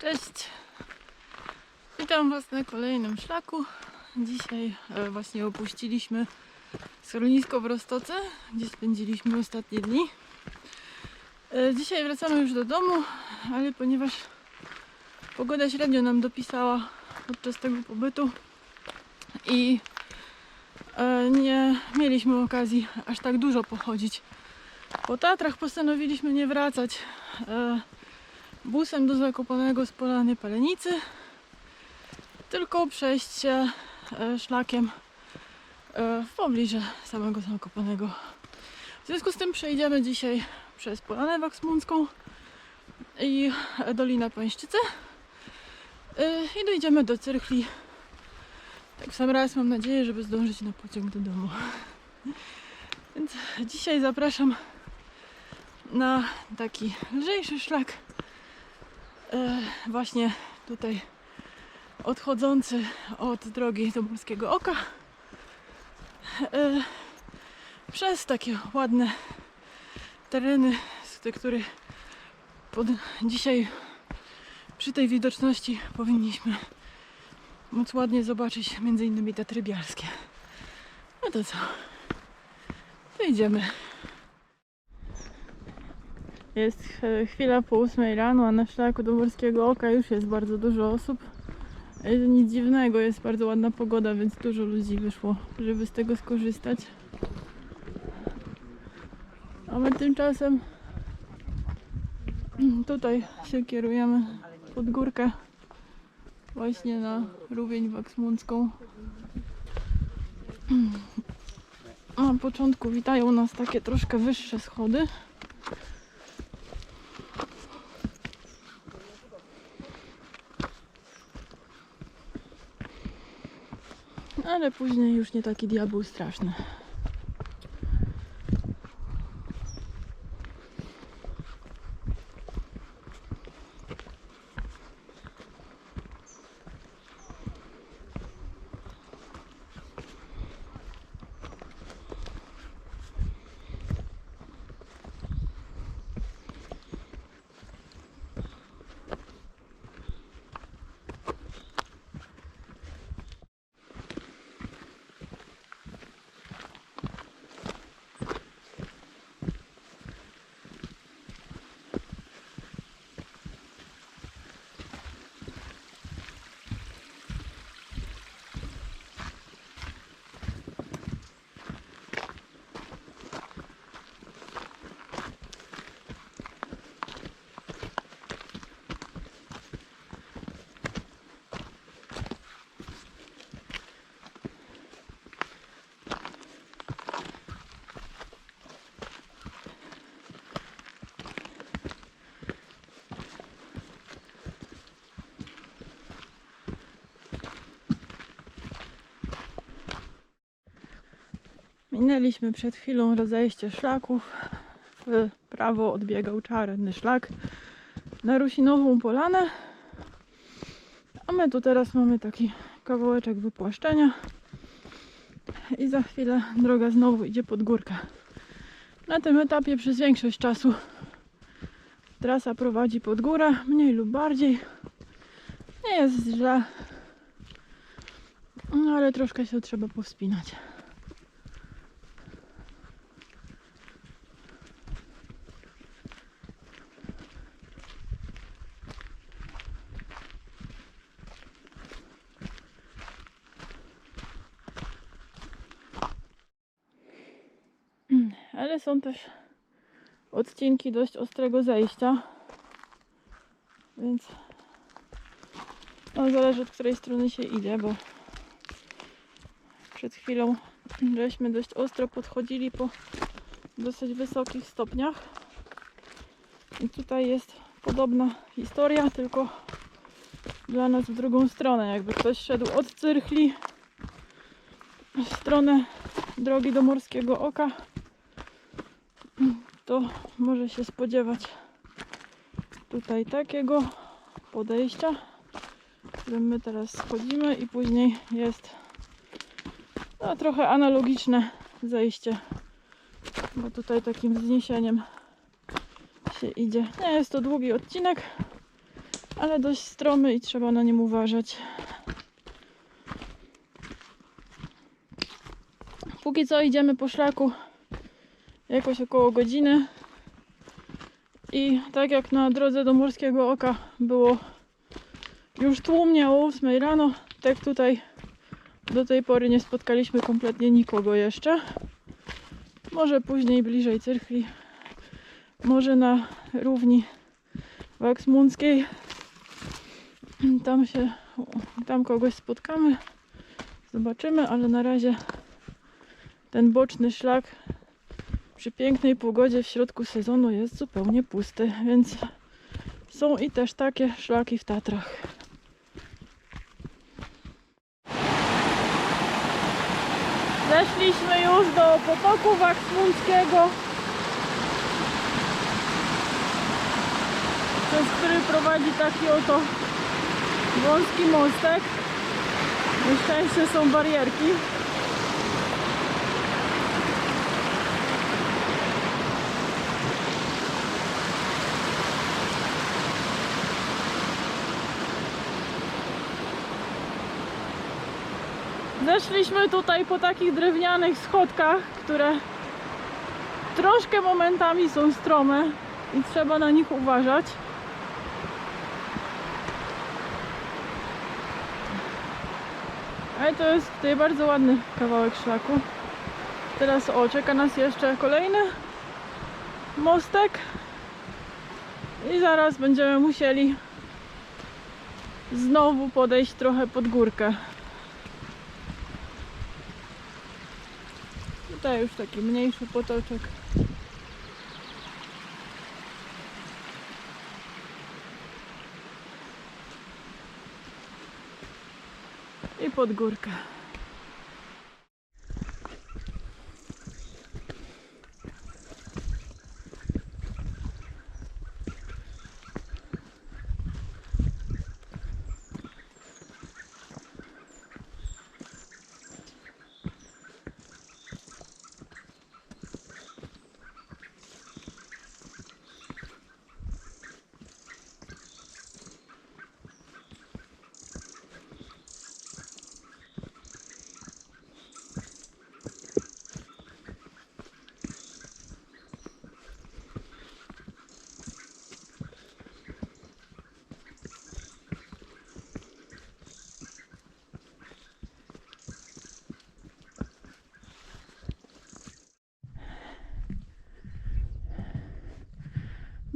Cześć! Witam Was na kolejnym szlaku. Dzisiaj e, właśnie opuściliśmy schronisko w Rostoce, gdzie spędziliśmy ostatnie dni. E, Dzisiaj wracamy już do domu, ale ponieważ pogoda średnio nam dopisała podczas tego pobytu i e, nie mieliśmy okazji aż tak dużo pochodzić po Tatrach, postanowiliśmy nie wracać busem do Zakopanego z Polany Palenicy, tylko przejść się e, szlakiem e, w pobliże samego Zakopanego. W związku z tym przejdziemy dzisiaj przez Polanę Waksmuncką i e, Dolinę Pańszczycy i dojdziemy do Cyrchli. Tak w sam raz mam nadzieję, żeby zdążyć na pociąg do domu. Więc dzisiaj zapraszam na taki lżejszy szlak właśnie tutaj odchodzący od drogi do Morskiego Oka e, przez takie ładne tereny, z których pod dzisiaj przy tej widoczności powinniśmy móc ładnie zobaczyć między innymi Tatry Bialskie. No to co? To idziemy. Jest chwila po ósmej rano, a na szlaku do Morskiego Oka już jest bardzo dużo osób. E, Nic dziwnego, jest bardzo ładna pogoda, więc dużo ludzi wyszło, żeby z tego skorzystać. A my tymczasem tutaj się kierujemy pod górkę właśnie na Rówień Waksmundzką. Na początku witają nas takie troszkę wyższe schody. Ale później już nie taki diabeł straszny. Minęliśmy przed chwilą rozejście szlaków. W prawo odbiegał czarny szlak na Rusinową Polanę. A my tu teraz mamy taki kawałeczek wypłaszczenia. I za chwilę droga znowu idzie pod górkę. Na tym etapie przez większość czasu trasa prowadzi pod górę, mniej lub bardziej. Nie jest źle, no ale troszkę się trzeba powspinać. Są też odcinki dość ostrego zejścia. Więc no, zależy od której strony się idzie, bo przed chwilą żeśmy dość ostro podchodzili po dosyć wysokich stopniach. I tutaj jest podobna historia, tylko dla nas w drugą stronę. Jakby ktoś szedł od Cyrchli w stronę drogi do Morskiego Oka, to może się spodziewać tutaj takiego podejścia, którym my teraz schodzimy i później jest no, trochę analogiczne zejście, bo tutaj takim wzniesieniem się idzie. Nie jest to długi odcinek, ale dość stromy i trzeba na nim uważać. Póki co idziemy po szlaku jakoś około godziny. I tak jak na drodze do Morskiego Oka było już tłumnie o 8 rano, tak tutaj do tej pory nie spotkaliśmy kompletnie nikogo jeszcze. Może później bliżej Cyrchli, może na równi Waksmundzkiej. Tam się, tam kogoś spotkamy, zobaczymy, ale na razie ten boczny szlak przy pięknej pogodzie w środku sezonu jest zupełnie pusty, więc są i też takie szlaki w Tatrach. Zeszliśmy już do potoku Waksmundzkiego, przez który prowadzi taki oto wąski mostek. Na szczęście są barierki. Zeszliśmy tutaj po takich drewnianych schodkach, które troszkę momentami są strome i trzeba na nich uważać. Ale to jest tutaj bardzo ładny kawałek szlaku. Teraz o, czeka nas jeszcze kolejny mostek i zaraz będziemy musieli znowu podejść trochę pod górkę. Tutaj już taki mniejszy potoczek. I pod górkę.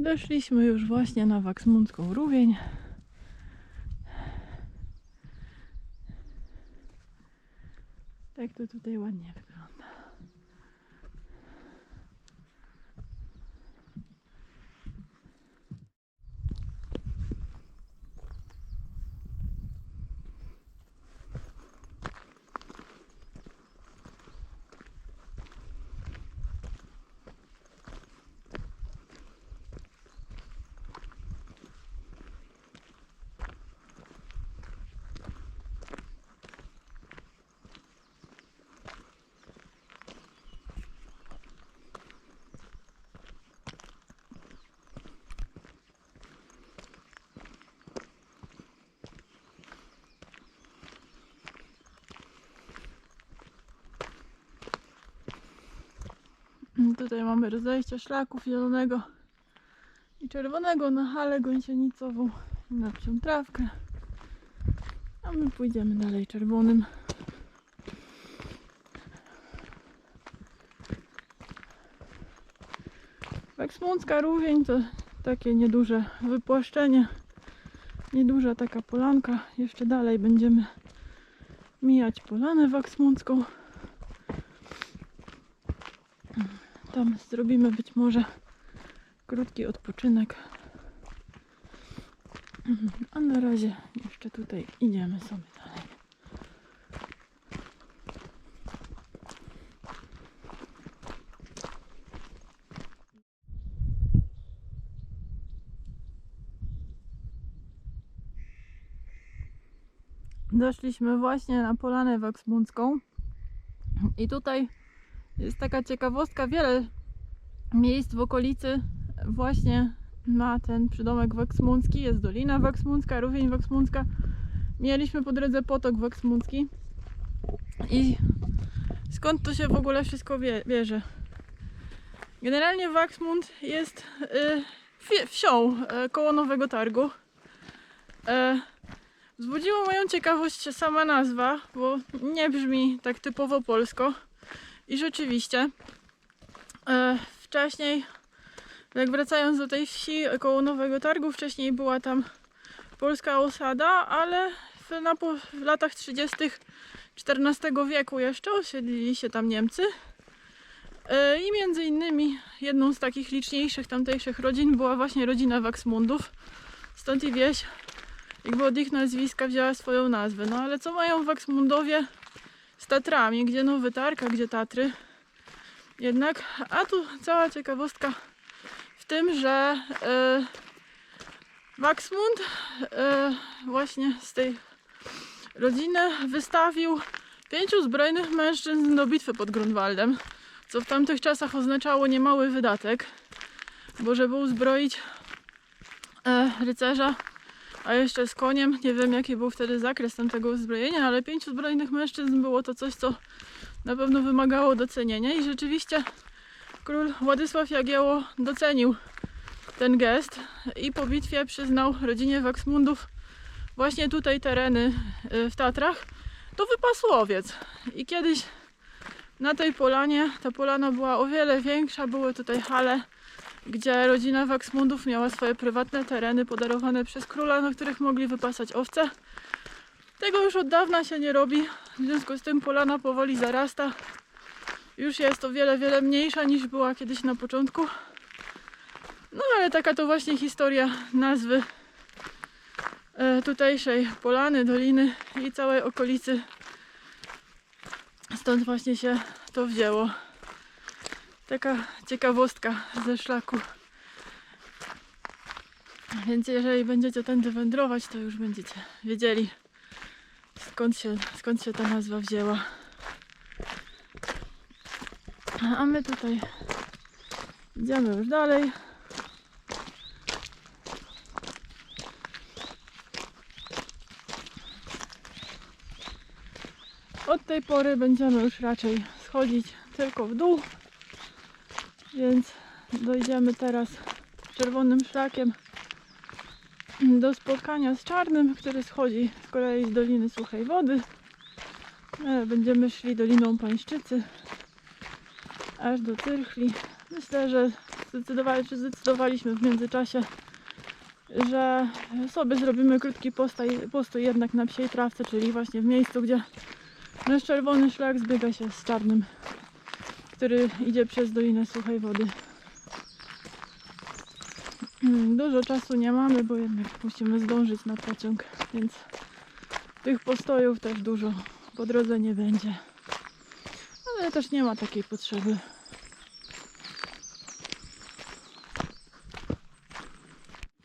Doszliśmy już właśnie na Waksmundzką Rówień. Tak to tutaj ładnie wygląda. Tutaj mamy rozejście szlaków zielonego i czerwonego na halę gąsienicową na psią trawkę. A my pójdziemy dalej czerwonym. Weksmundzka Rówień to takie nieduże wypłaszczenie. Nieduża taka polanka. Jeszcze dalej będziemy mijać polanę waksmundzką. Tam zrobimy być może krótki odpoczynek. Mhm, A na razie jeszcze tutaj idziemy sobie dalej. Doszliśmy właśnie na Polanę Waksmundzką i tutaj jest taka ciekawostka, wiele miejsc w okolicy właśnie ma ten przydomek Waksmuncki, jest Dolina Waksmuncka, Rówień Waksmuncka. Mieliśmy po drodze potok Waksmuncki. I skąd to się w ogóle wszystko wie, bierze? Generalnie Waksmund jest y, wsi- wsią y, koło Nowego Targu. Wzbudziła moją ciekawość sama nazwa, bo nie brzmi tak typowo polsko. I rzeczywiście e, wcześniej, jak wracając do tej wsi koło Nowego Targu, wcześniej była tam polska osada, ale w, na, w latach 30. XIV wieku jeszcze osiedlili się tam Niemcy. E, I między innymi jedną z takich liczniejszych tamtejszych rodzin była właśnie rodzina Waksmundów. Stąd i wieś jakby od ich nazwiska wzięła swoją nazwę. No ale co mają Waksmundowie z Tatrami? Gdzie Nowy Targ, a gdzie Tatry? Jednak, a tu cała ciekawostka w tym, że e, Waksmund e, właśnie z tej rodziny wystawił pięciu zbrojnych mężczyzn do bitwy pod Grunwaldem, co w tamtych czasach oznaczało niemały wydatek, bo żeby uzbroić e, rycerza, a jeszcze z koniem, nie wiem jaki był wtedy zakres tamtego uzbrojenia, ale pięciu zbrojnych mężczyzn było to coś, co na pewno wymagało docenienia i rzeczywiście król Władysław Jagiełło docenił ten gest i po bitwie przyznał rodzinie Waksmundów właśnie tutaj tereny y, w Tatrach do wypasłowiec. I kiedyś na tej polanie, ta polana była o wiele większa, były tutaj hale, gdzie rodzina Waksmundów miała swoje prywatne tereny podarowane przez króla, na których mogli wypasać owce. Tego już od dawna się nie robi, w związku z tym polana powoli zarasta. Już jest o wiele, wiele mniejsza niż była kiedyś na początku. No ale taka to właśnie historia nazwy e, tutejszej polany, doliny i całej okolicy. Stąd właśnie się to wzięło. Taka ciekawostka ze szlaku. Więc jeżeli będziecie tędy wędrować, to już będziecie wiedzieli skąd się, skąd się ta nazwa wzięła. A my tutaj idziemy już dalej. Od tej pory będziemy już raczej schodzić tylko w dół, więc dojdziemy teraz czerwonym szlakiem do spotkania z czarnym, który schodzi z kolei z Doliny Suchej Wody. E, Będziemy szli Doliną Pańszczycy aż do Tyrchli. Myślę, że zdecydowali, czy zdecydowaliśmy w międzyczasie, że sobie zrobimy krótki postaj, postój jednak na psiej trawce, czyli właśnie w miejscu, gdzie nasz czerwony szlak zbiega się z czarnym, który idzie przez Dolinę Suchej Wody. Mm, Dużo czasu nie mamy, bo jednak musimy zdążyć na pociąg, więc tych postojów też dużo po drodze nie będzie. Ale też nie ma takiej potrzeby.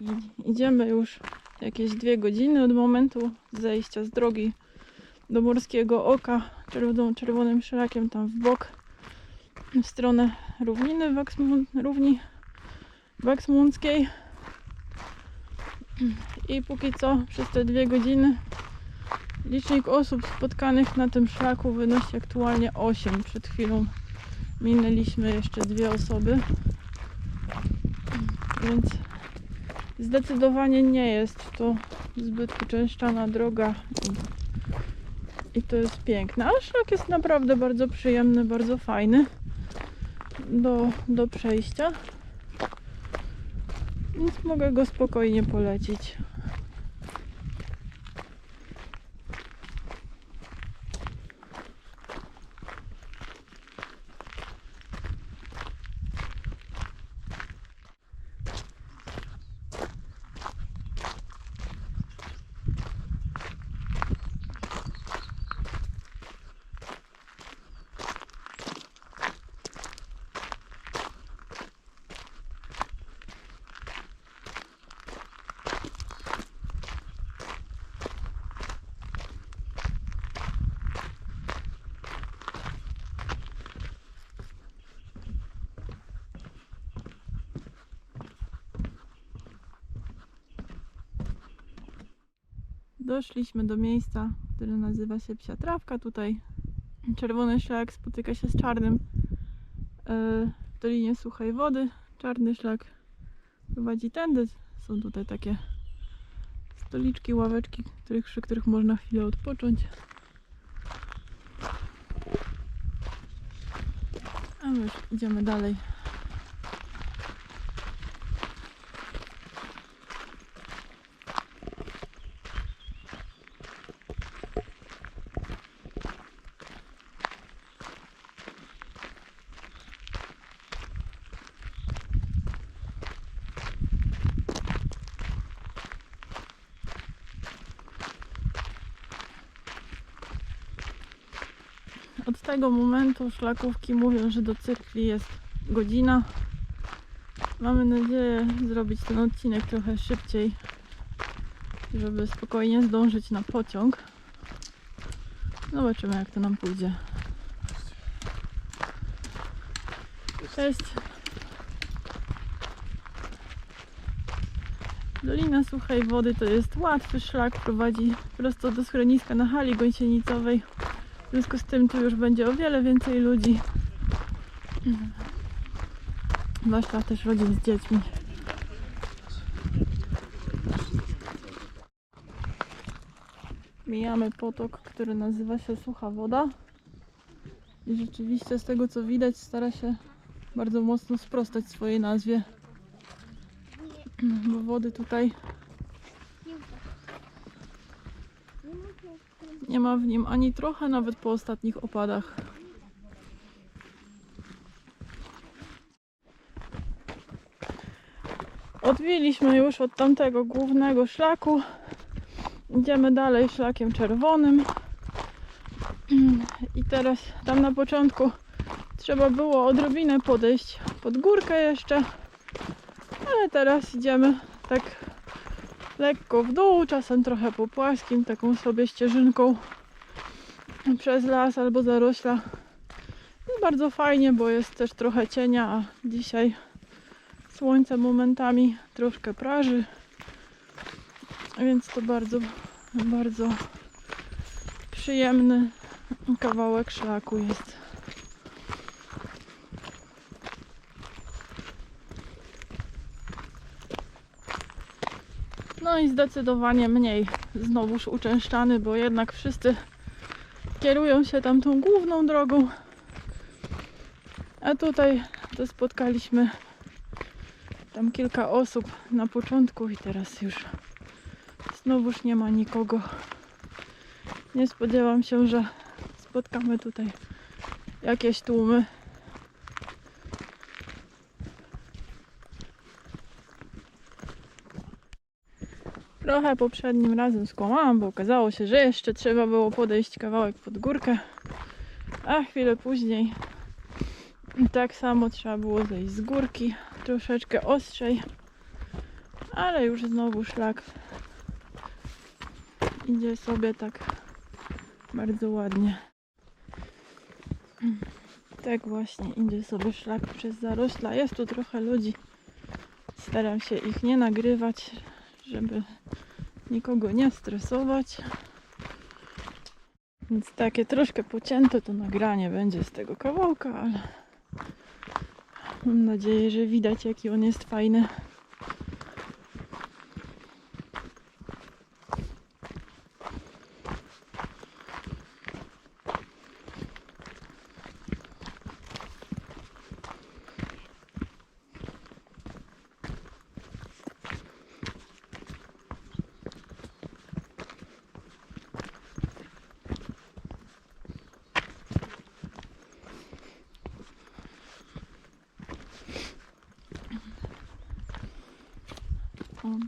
I idziemy już jakieś dwie godziny od momentu zejścia z drogi do Morskiego Oka czerwoną, czerwonym szlakiem tam w bok w stronę równiny Waksmun, równi Waksmunckiej i póki co przez te dwie godziny licznik osób spotkanych na tym szlaku wynosi aktualnie 8. Przed chwilą minęliśmy jeszcze dwie osoby. Więc zdecydowanie nie jest to zbyt uczęszczana droga i, to jest piękne. Ale szlak jest naprawdę bardzo przyjemny, bardzo fajny do, do przejścia. Więc mogę go spokojnie polecić. Doszliśmy do miejsca, które nazywa się Psia Trawka. Tutaj czerwony szlak spotyka się z czarnym e, w Dolinie Suchej Wody. Czarny szlak prowadzi tędy. Są tutaj takie stoliczki, ławeczki, których, przy których można chwilę odpocząć. A my już idziemy dalej. Od tego momentu szlakówki mówią, że do cyrkli jest godzina. Mamy nadzieję zrobić ten odcinek trochę szybciej, żeby spokojnie zdążyć na pociąg. Zobaczymy jak to nam pójdzie. Cześć. Dolina Suchej Wody to jest łatwy szlak, prowadzi prosto do schroniska na hali gąsienicowej. W związku z tym tu już będzie o wiele więcej ludzi. Zwłaszcza też rodzin z dziećmi. Mijamy potok, który nazywa się Sucha Woda. I rzeczywiście z tego co widać stara się bardzo mocno sprostać swojej nazwie. Bo wody tutaj nie ma w nim ani trochę, nawet po ostatnich opadach. Odbiliśmy już od tamtego głównego szlaku. Idziemy dalej szlakiem czerwonym. I teraz tam na początku trzeba było odrobinę podejść pod górkę jeszcze. Ale teraz idziemy tak lekko w dół, czasem trochę po płaskim, taką sobie ścieżynką przez las albo zarośla. Jest bardzo fajnie, bo jest też trochę cienia, a dzisiaj słońce momentami troszkę praży. Więc to bardzo, bardzo przyjemny kawałek szlaku jest. No i zdecydowanie mniej znowuż uczęszczany, bo jednak wszyscy kierują się tam tą główną drogą. A tutaj to spotkaliśmy tam kilka osób na początku i teraz już znowuż nie ma nikogo. Nie spodziewam się, że spotkamy tutaj jakieś tłumy. Trochę poprzednim razem skłamałam, bo okazało się, że jeszcze trzeba było podejść kawałek pod górkę, a chwilę później tak samo trzeba było zejść z górki, troszeczkę ostrzej, ale już znowu szlak idzie sobie tak bardzo ładnie. Tak właśnie idzie sobie szlak przez zarośla. Jest tu trochę ludzi. Staram się ich nie nagrywać, żeby nikogo nie stresować. Więc takie troszkę pocięte to nagranie będzie z tego kawałka, ale mam nadzieję, że widać jaki on jest fajny.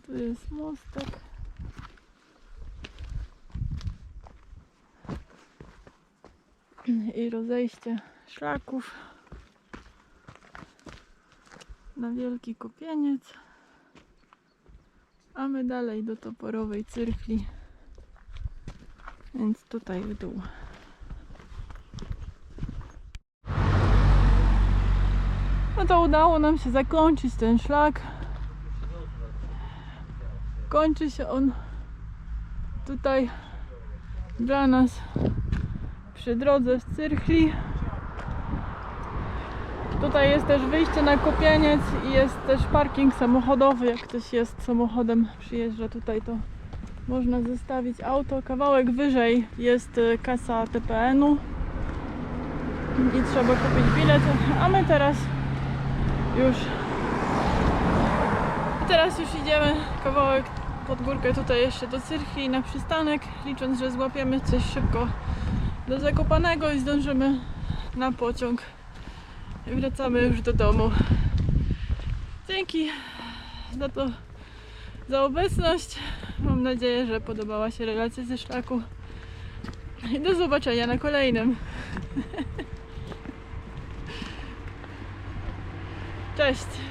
Tu jest mostek. I rozejście szlaków na wielki kopieniec. A my dalej do toporowej cyrkli. Więc tutaj w dół. No to udało nam się zakończyć ten szlak. Kończy się on tutaj dla nas przy drodze z Cyrchli. Tutaj jest też wyjście na Kopieniec i jest też parking samochodowy. Jak ktoś jest samochodem, przyjeżdża tutaj, to można zostawić auto. Kawałek wyżej jest y, kasa TPN-u i trzeba kupić bilet, a my teraz już teraz już idziemy kawałek pod górkę tutaj jeszcze do Cyrchi na przystanek, licząc, że złapiemy coś szybko do Zakopanego i zdążymy na pociąg i wracamy już do domu. Dzięki za to, za obecność. Mam nadzieję, że podobała się relacja ze szlaku. I do zobaczenia na kolejnym. Cześć!